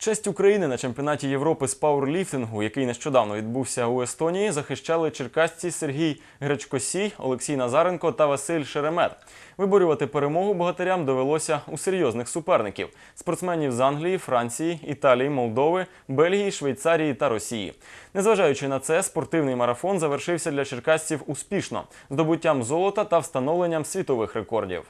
Честь України на чемпіонаті Європи з пауерліфтингу, який нещодавно відбувся у Естонії, захищали черкасці Сергій Гречкосій, Олексій Назаренко та Василь Шеремет. Виборювати перемогу богатирям довелося у серйозних суперників спортсменів з Англії, Франції, Італії, Молдови, Бельгії, Швейцарії та Росії. Незважаючи на це, спортивний марафон завершився для черкасців успішно здобуттям золота та встановленням світових рекордів.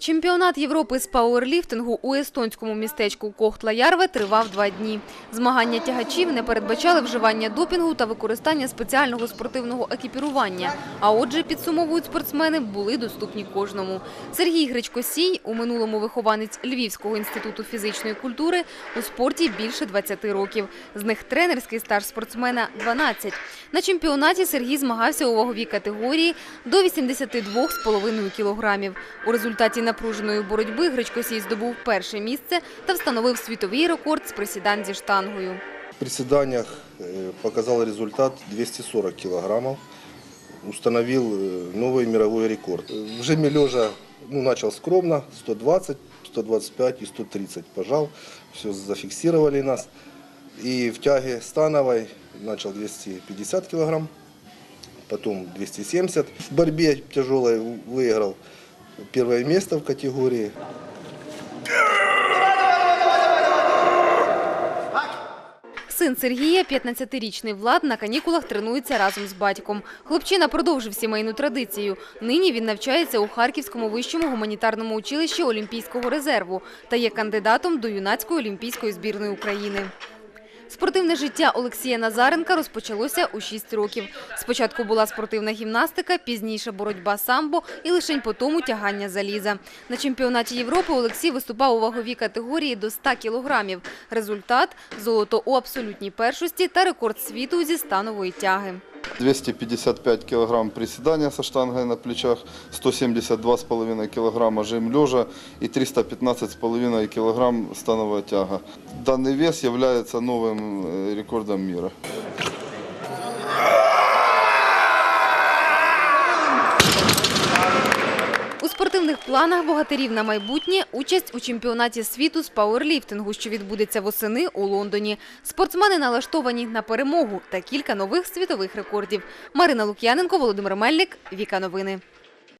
Чемпіонат Європи з пауерліфтингу у естонському містечку Кохтла-Ярве тривав два дні. Змагання тягачів не передбачали вживання допінгу та використання спеціального спортивного екіпірування. А отже, підсумовують спортсмени, були доступні кожному. Сергій Гречкосій, у минулому вихованець Львівського інституту фізичної культури, у спорті більше 20 років. З них тренерський стаж спортсмена – 12. На чемпіонаті Сергій змагався у ваговій категорії до 82,5 кілограмів. У результаті напруженої боротьби Гречкосій здобув перше місце та встановив світовий рекорд з присідань зі штангою. В приседаниях э, показал результат 240 килограммов. Установил э, новый мировой рекорд. В жиме лежа ну, начал скромно, 120, 125 и 130 пожал. Все зафиксировали нас. И в тяге становой начал 250 килограмм, потом 270. В борьбе тяжелой выиграл первое место в категории. Син Сергія, 15-річний Влад, на канікулах тренується разом з батьком. Хлопчина продовжив сімейну традицію. Нині він навчається у Харківському вищому гуманітарному училищі Олімпійського резерву та є кандидатом до юнацької олімпійської збірної України. Спортивне життя Олексія Назаренка розпочалося у 6 років. Спочатку була спортивна гімнастика, пізніше боротьба самбо і лишень по тому тягання заліза. На чемпіонаті Європи Олексій виступав у ваговій категорії до 100 кілограмів. Результат – золото у абсолютній першості та рекорд світу зі станової тяги. 255 килограмм приседания со штангой на плечах, 172,5 килограмма жим лежа и 315,5 килограмм становая тяга. Данный вес является новым э, рекордом мира. Спортивних планах богатирів на майбутнє – участь у чемпіонаті світу з пауерліфтингу, що відбудеться восени у Лондоні. Спортсмени налаштовані на перемогу та кілька нових світових рекордів. Марина Лук'яненко, Володимир Мельник, Віка Новини.